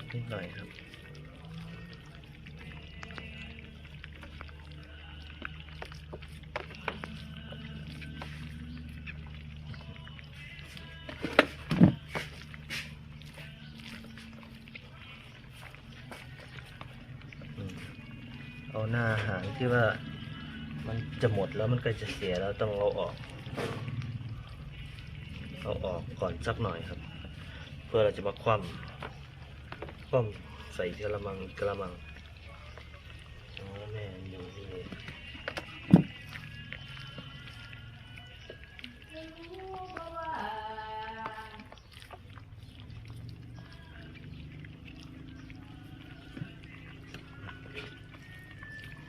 อกนิดหน่อยครับ เอาหน้าหางที่ว่ามันจะหมดแล้วมันก็จะเสียแล้วต้องเอาออก เอาออกก่อนสักหน่อยครับ เพื่อเราจะมาคว่ำ คว่ำใส่กระมังอีกกระมังอ๋อแม่อยู่นี่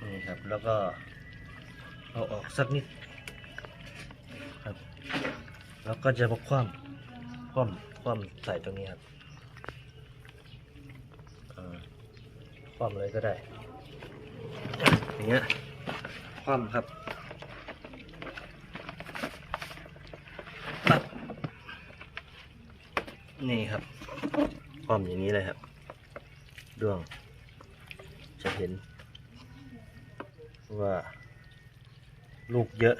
นี่ครับแล้วก็เอาออกสักนิดครับ แล้วก็จะมาคว่ำคว่ำคว่ำใส่ตรงนี้ครับอ่าค ว่ำเลยก็ได้ อย่างเงี้ยคว่ำครับนี่ครับคว่ำอย่างนี้เลยครับดวง จะเห็น ว่า ลูกเยอะ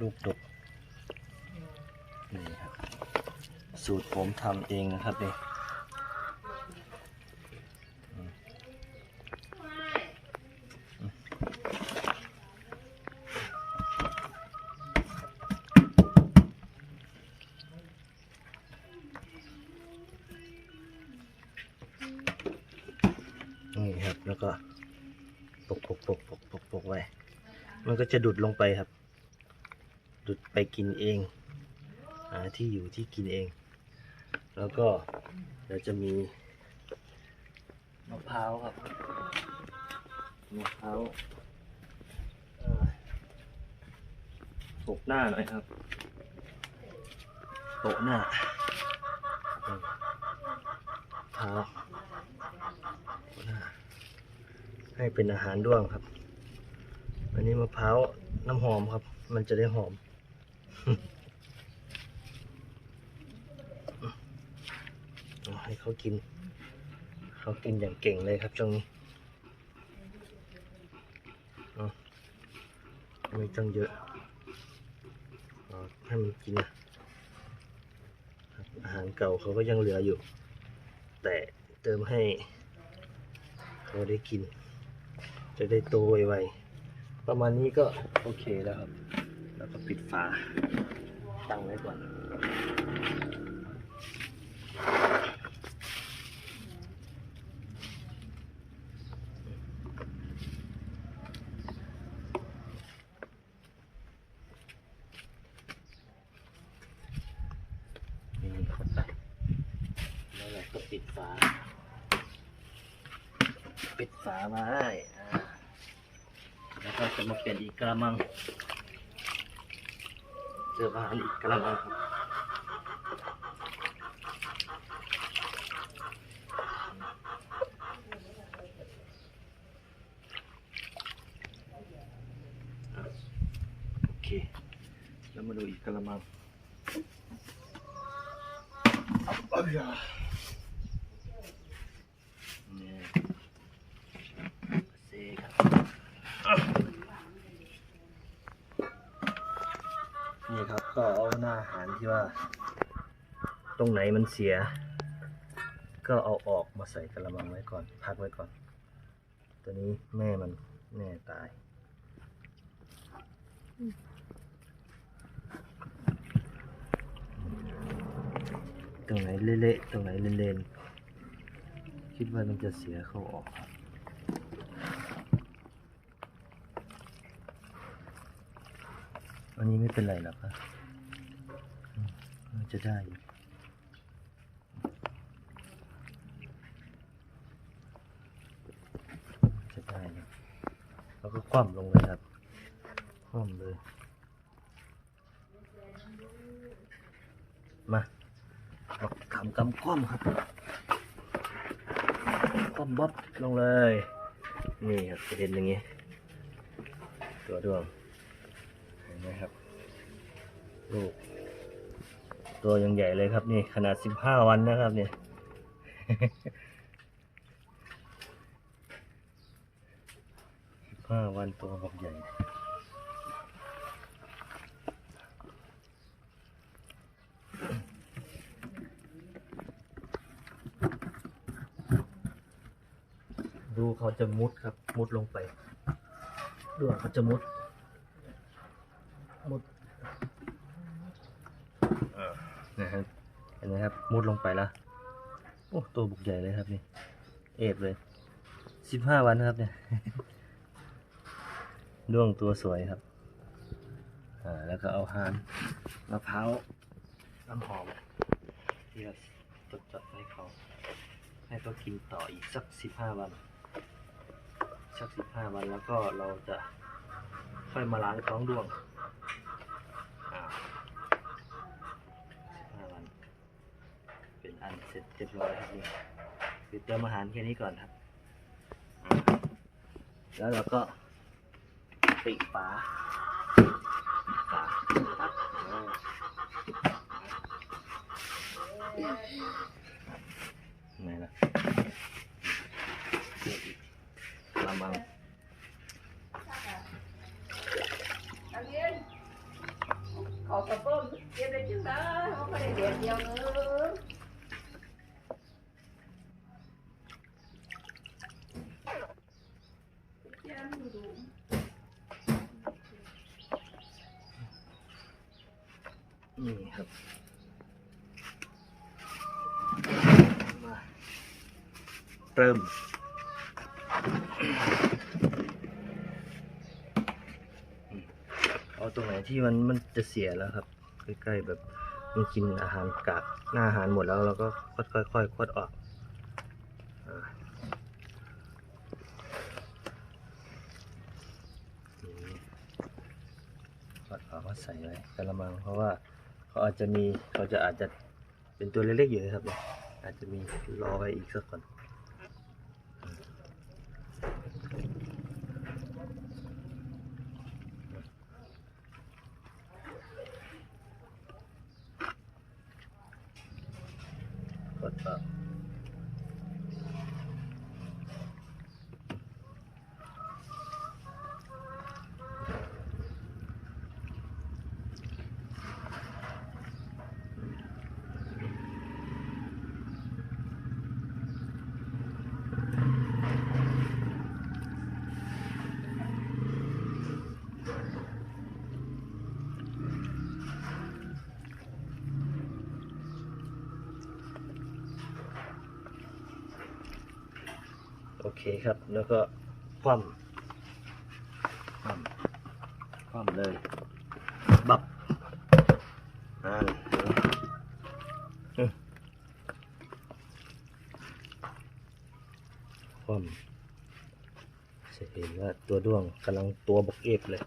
ลูกดกนี่ครับ สูตรผมทำเองนะครับเนี่อื นี่ครับ แล้วก็ปกปกปกปกปกปกไว้ มันก็จะดุดลงไปครับ ดุดไปกินเองหาที่อยู่ที่กินเอง แล้วก็เดี๋ยวจะมีมะพร้าวครับมะพร้าวโปะหน้าหน่อยครับโปะหน้าพร้าวโปะหน้า ให้เป็นอาหารด้วงครับ อันนี้มะพร้าวน้ำหอมครับ มันจะได้หอมอให้เขากิน เขากินอย่างเก่งเลยครับช่วงนี้ไม่ต้องเยอะให้มันกินอาหารเก่าเขาก็ยังเหลืออยู่ แต่เติมให้เขาได้กิน จะได้โตไวๆประมาณนี้ก็โอเคแล้วครับ แล้วก็ปิดฝาตั้งไว้ก่อนนี่เข้าไปแล้วเราก็ปิดฝา ปิดฝามาให้ แล้วก็จะมาเปลี่ยนอีกกระมังเสื้อผ้าอีกกระมังครับอะโอเคแล้วมาดูอีกกระมังเอ้ยอะนี่เซครับนี่ครับก็เอาหน้าอาหาร ที่ว่า ตรงไหนมันเสีย ก็เอาออกมาใส่กระมังไว้ก่อน พักไว้ก่อน ตัวนี้แม่มันแม่ตายตรงไหนเละๆตรงไหนเลนๆคิดว่ามันจะเสียเข้าออกครับอันนี้ไม่เป็นไรหรอกครับ จะได้อยู่จะได้อยู่แล้วก็คว่ำลงเลยครับ คว่ำเลย มาเอาทำกำคว่ำครับ คว่ำบ๊อบลงเลย นี่ครับจะเห็นอย่างนี้ ตัวดวงเห็นไหมครับ ลูก ตัวยังใหญ่เลยครับนี่ขนาดสิบห้าวันนะครับเนี่ยสิบห้าวันตัวบักใหญ่ดูเขาจะมุดครับ มุดลงไปดูเขาจะมุดอ่านะครับเห็ นไหมครับ มุดลงไปล้วโอ้ตัวบุกใหญ่เลยครับนี่ เอฟเลยสิบห้าวันนะครับเนี่ยด้วงตัวสวยครับ อ่า แล้วก็เอาหานมะพร้าวน้ำหอมที่เราตดจดให้เขา ให้เขากินต่ออีกสักสิบห้าวัน สักสิบห้าวันแล้วก็เราจะค่อยมาล้างท้องด้วงอ่าสิบห้าวัน เป็น อันเสร็จเรียบร้อยครับนี่คือเติมอาหารแค่นี้ก่อนครับ แล้วเราก็ปิดฝาปิดฝาไหนล่ะเดี๋ยวอีกกระมังอันนี้ขอกระปุกเก็บได้จังเขาไม่ได้เดียวเดียวนึงจ้งดู นี่ครับ มา เริ่ม เอาตรงไหนที่มันมันจะเสียแล้วครับ ใกล้ๆแบบมันกินอาหารกากหน้าอาหารหมดแล้วเราก็ค่อยๆค่อยๆคดออกอ่านี่คดออกก็ใส่ไว้กระมัง เพราะว่าเขาอาจจะมีเขาจะอาจจะเป็นตัวเล็กๆอยู่นะครับเนี่ยอาจจะมีรอไว้อีกสักก่อน กดต่อโอ เคครับ แล้วก็คว่ำคว่ำคว่ำเลย บับนั่นคว่ำจะเห็นว่าตัวด้วงกำลังตัวบกเอฟเลย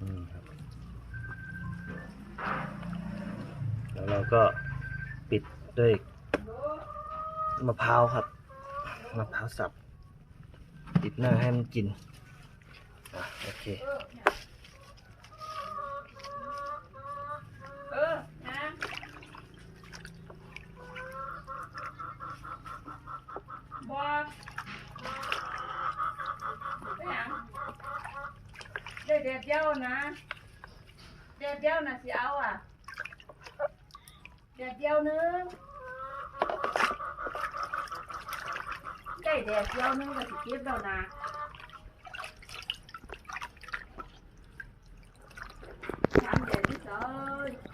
อืมครับ แล้วเรา ก็ปิดด้วยมะพร้าวครับมะพร้าวสับปิดหน้าให้มันกินอะโอเคเนะบอกไปหยังได้เด็ดเดียวนะเด็ดเดียวนะสิเอาอะ ดี๋ยวเดียวนึงไก่แดดเดียวนึงก็สิเก็บแล้วนะทำเด็ดที่สุด